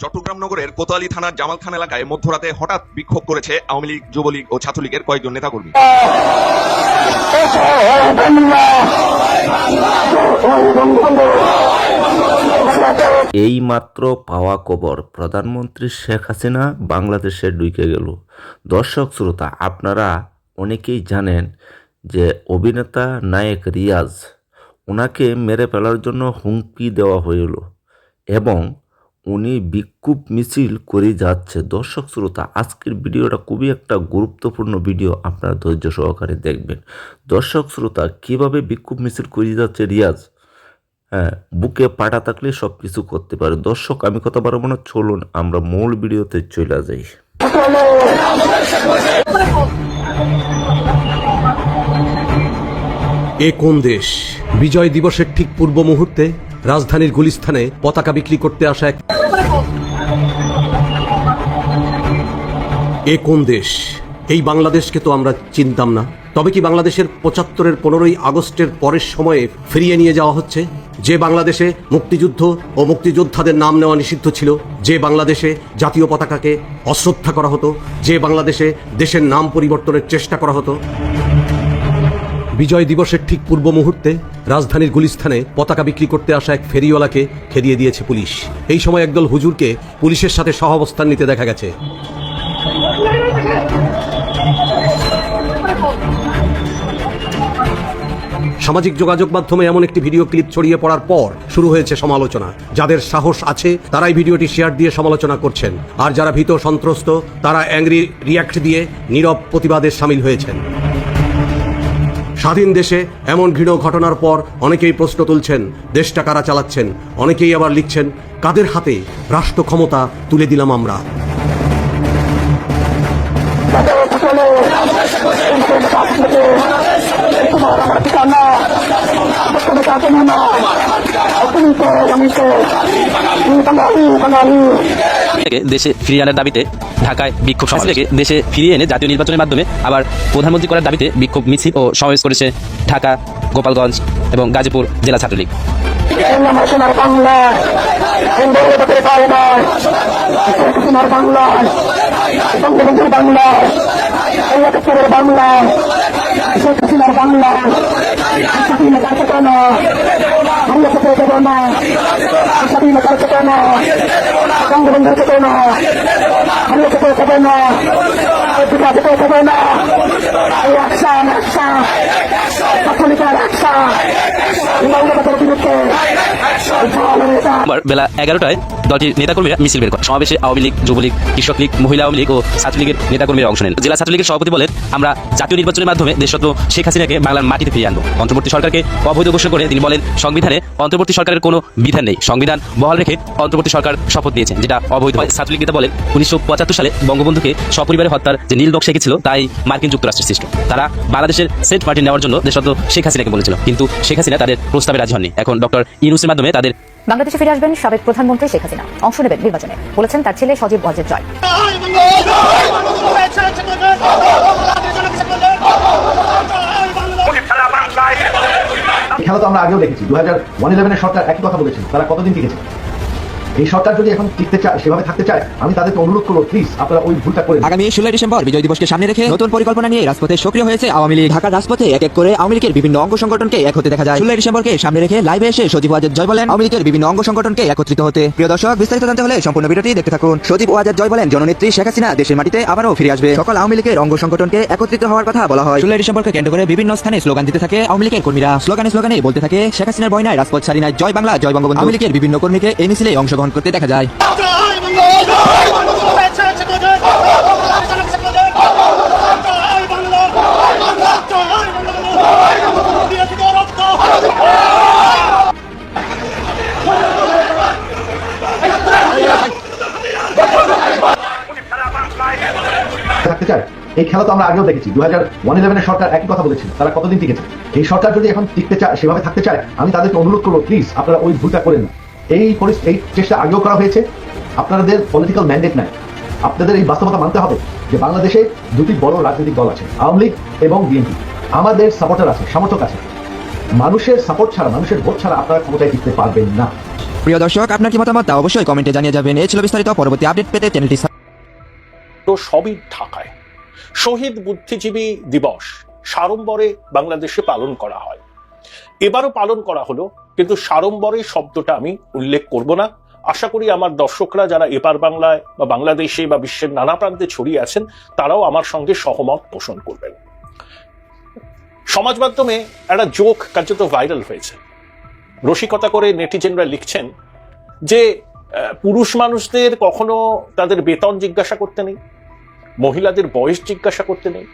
চট্টগ্রাম নগরের কোতোয়ালি থানার জামালখান এলাকায় মধ্যরাতে হঠাৎ বিক্ষোভ করেছে আওয়ামী লীগ, যুবলীগ ও ছাত্রলীগের কয়েকজন নেতাকর্মী। এই মাত্র পাওয়া খবর, প্রধানমন্ত্রী শেখ হাসিনা বাংলাদেশে ঢুকে গেল। দর্শক, শ্রোতা, আপনারা অনেকেই জানেন যে অভিনেতা নায়ক রিয়াজ ওনাকে মেরে ফেলার জন্য হুমকি দেওয়া হইল এবং উনি বিক্ষোভ মিছিল করে যাচ্ছে। দর্শক শ্রোতা, আজকের ভিডিওটা খুবই একটা গুরুত্বপূর্ণ ভিডিও, আপনারা ধৈর্য সহকারে দেখবেন। দর্শক শ্রোতা, কীভাবে বিক্ষোভ মিছিল করে যাচ্ছে রিয়াজ? হ্যাঁ বুকে পাটা থাকলে সব কিছু করতে পারে। দর্শক, আমি কথা পারব না, চলুন আমরা মূল ভিডিওতে চলে যাই। এ কোন দেশ? বিজয় দিবসের ঠিক পূর্ব মুহূর্তে রাজধানীর গুলিস্থানে পতাকা বিক্রি করতে আসা এক এ কোন দেশ? এই বাংলাদেশকে তো আমরা চিনতাম না। তবে কি বাংলাদেশের পঁচাত্তরের পনেরোই আগস্টের পরের সময়ে ফিরিয়ে নিয়ে যাওয়া হচ্ছে? যে বাংলাদেশে মুক্তিযুদ্ধ ও মুক্তিযোদ্ধাদের নাম নেওয়া নিষিদ্ধ ছিল, যে বাংলাদেশে জাতীয় পতাকাকে অশ্রদ্ধা করা হতো, যে বাংলাদেশে দেশের নাম পরিবর্তনের চেষ্টা করা হতো বিজয় দিবসের ঠিক পূর্ব মুহূর্তে রাজধানীর গুলিস্থানে পতাকা বিক্রি করতে আসা এক ফেরিওয়ালাকে খেদিয়ে দিয়েছে পুলিশ। এই সময় একদল হুজুরকে পুলিশের সাথে সহাবস্থান নিতে দেখা গেছে। সামাজিক যোগাযোগ মাধ্যমে এমন একটি ভিডিও ক্লিপ ছড়িয়ে পড়ার পর শুরু হয়েছে সমালোচনা। যাদের সাহস আছে, তারাই ভিডিওটি শেয়ার দিয়ে সমালোচনা করছেন। আর যারা ভীত সন্ত্রস্ত, তারা অ্যাংরি রিয়াক্ট দিয়ে নীরব প্রতিবাদে সামিল হয়েছেন। স্বাধীন দেশে এমন ঘৃণ ঘটনার পর অনেকেই প্রশ্ন তুলছেন দেশটা কারা চালাচ্ছেন অনেকেই আবার লিখছেন কাদের হাতে রাষ্ট্র ক্ষমতা তুলে দিলাম আমরা থেকে দেশে ফিরিয়ে আনার দাবিতে ঢাকায় বিক্ষোভ সমাবেশ থেকে দেশে ফিরিয়ে এনে জাতীয় নির্বাচনের মাধ্যমে আবার প্রধানমন্ত্রী করার দাবিতে বিক্ষোভ মিছিল ও সমাবেশ করেছে ঢাকা, গোপালগঞ্জ এবং গাজীপুর জেলা ছাত্রলীগ। বাংলা বঙ্গবন্ধুর বঙ্গবন্ধুর বাংলা স্বাধীনতার চেতনা থেকে চেতনা স্বাধীনতার চেতনা চেতনা বাংলা চেতনা চেতনা এই একশন একশা। স্বাধীনতার একশা। বঙ্গবন্ধুর বেলা এগারোটায় দলটির নেতাকর্মীরা মিছিল বের করে সমাবেশে আওয়ামী লীগ, যুবলীগ, কৃষক লীগ, মহিলা আওয়ামী লীগ ও ছাত্রলীগের নেতাকর্মীরা অংশ নেন। জেলা ছাত্রলীগের সভাপতি বলেন, আমরা জাতীয় নির্বাচনের মাধ্যমে দেশরত্ন শেখ হাসিনাকে বাংলার মাটিতে ফিরিয়ে আনব। অন্তর্বর্তী সরকারকে অবৈধ ঘোষণা করে তিনি বলেন, সংবিধানে অন্তর্বর্তী সরকারের কোনো বিধান নেই। সংবিধান বহাল রেখে অন্তর্বর্তী সরকার শপথ নিয়েছেন, যেটা অবৈধ ছাত্রলীগ নেতা বলেন, উনিশশো সালে বঙ্গবন্ধুকে সপরিবারে হত্যার যে নীল বক্স এঁকেছিল, তাই মার্কিন যুক্তরাষ্ট্রের সৃষ্ট। তারা বাংলাদেশের সেন্ট মার্টিন নেওয়ার জন্য দেশত শেখ হাসিনাকে বলেছিল। কিন্তু শেখ হাসিনা তাদের প্রস্তাবে রাজি হননি। এখন ডক্টর ইউনুসের মাধ্যমে তাদের বাংলাদেশে ফিরে আসবেন সাবেক প্রধানমন্ত্রী শেখ হাসিনা। অংশ নেবেন নির্বাচনে। বলেছেন তার ছেলে সজীব ওয়াজেদ জয়। খেলা তো আমরা আগেও দেখেছি দু হাজার ওয়ান ইলেভেনের সরকার একই কথা বলেছিল তারা কতদিন টিকেছে এই সরকার যদি এখন টিকতে চায়, সেভাবে থাকতে চায়, আমি তাদেরকে অনুরোধ করব প্লিজ আপনারা ওই ভুলটা করে আগামী ষোলোই ডিসেম্বর বিজয় দিবসকে সামনে রেখে নতুন পরিকল্পনা নিয়ে রাজপথে সক্রিয় হয়েছে আওয়ামী লীগ। ঢাকার রাজপথে এক এক করে আওয়ামী লীগের বিভিন্ন অঙ্গ সংগঠনকে এক হতে দেখা যায়। ষোলোই ডিসেম্বরকে সামনে রেখে লাইভে এসে সজীব ওয়াজেদ জয় বলেন, আওয়ামী লীগের বিভিন্ন অঙ্গ সংগঠনকে একত্রিত হতে। প্রিয় দর্শক, বিস্তারিত জানতে হলে সম্পূর্ণ ভিডিওটি দেখতে থাকুন। সজীব ওয়াজেদ জয় বলেন, জননেত্রী শেখ হাসিনা দেশের মাটিতে আবারও ফিরে আসবে। সকল আওয়ামী লীগের অঙ্গ সংগঠনকে একত্রিত হওয়ার কথা বলা হয়। ষোলোই ডিসেম্বরকে কেন্দ্র করে বিভিন্ন স্থানে স্লোগান দিতে থাকে আওয়ামী লীগের কর্মীরা। স্লোগানে স্লোগানে বলতে থাকে, শেখ হাসিনার বয়নায় রাজপথ নাই, জয় বাংলা, জয় বঙ্গবন্ধু। আওয়ামী লীগের বিভিন্ন কর্মীকে এই অংশগ্রহণ করতে দেখা যায়। এই খেলা তো আমরা আগেও দেখেছি। দু হাজার ওয়ান ইলেভেনের সরকার একই কথা বলেছিল। তারা কতদিন টিকেছে? এই সরকার যদি এখন টিকতে চায়, সেভাবে থাকতে চায়, আমি তাদেরকে অনুরোধ করব প্লিজ আপনারা ওই ভুলটা করেন না। এই এই চেষ্টা আগেও করা হয়েছে। আপনাদের পলিটিক্যাল ম্যান্ডেট নাই। আপনাদের এই বাস্তবতা মানতে হবে যে বাংলাদেশে দুটি বড় রাজনৈতিক দল আছে আওয়ামী লীগ এবং বিএনপি। আমাদের সাপোর্টার আছে সমর্থক আছে। মানুষের সাপোর্ট ছাড়া মানুষের ভোট ছাড়া আপনারা ক্ষমতায় টিকতে পারবেন না। প্রিয় দর্শক আপনার কি মতামত তা অবশ্যই কমেন্টে জানিয়ে যাবেন। এই ছিল বিস্তারিত। পরবর্তী আপডেট পেতে চ্যানেলটি তো সবই ঢাকায়। শহীদ বুদ্ধিজীবী দিবস সাড়ম্বরে বাংলাদেশে পালন করা হয়। এবারও পালন করা হলো কিন্তু সাড়ম্বরে শব্দটা আমি উল্লেখ করব না। আশা করি আমার দর্শকরা যারা এপার বাংলায় বা বাংলাদেশে বা বিশ্বের নানা প্রান্তে ছড়িয়ে আছেন, তারাও আমার সঙ্গে সহমত পোষণ করবেন। সমাজ মাধ্যমে একটা জোক কার্যত ভাইরাল হয়েছে। রসিকতা করে নেটিজেনরা লিখছেন যে পুরুষ মানুষদের কখনো তাদের বেতন জিজ্ঞাসা করতে নেই, মহিলাদের বয়স জিজ্ঞাসা করতে নেই,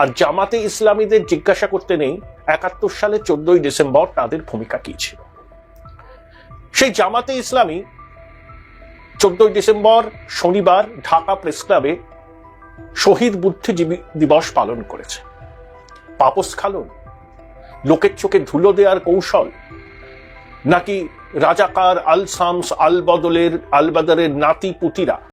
আর জামাতে ইসলামীদের জিজ্ঞাসা করতে নেই একাত্তর সালে চোদ্দই ডিসেম্বর তাদের ভূমিকা কি ছিল? সেই জামাতে ইসলামী চোদ্দই ডিসেম্বর শনিবার ঢাকা প্রেস ক্লাবে শহীদ বুদ্ধিজীবী দিবস পালন করেছে। পাপস খালন, লোকের চোখে ধুলো দেওয়ার কৌশল, নাকি রাজাকার আল শামস আল বদলের আল বাদরের নাতি পুতিরা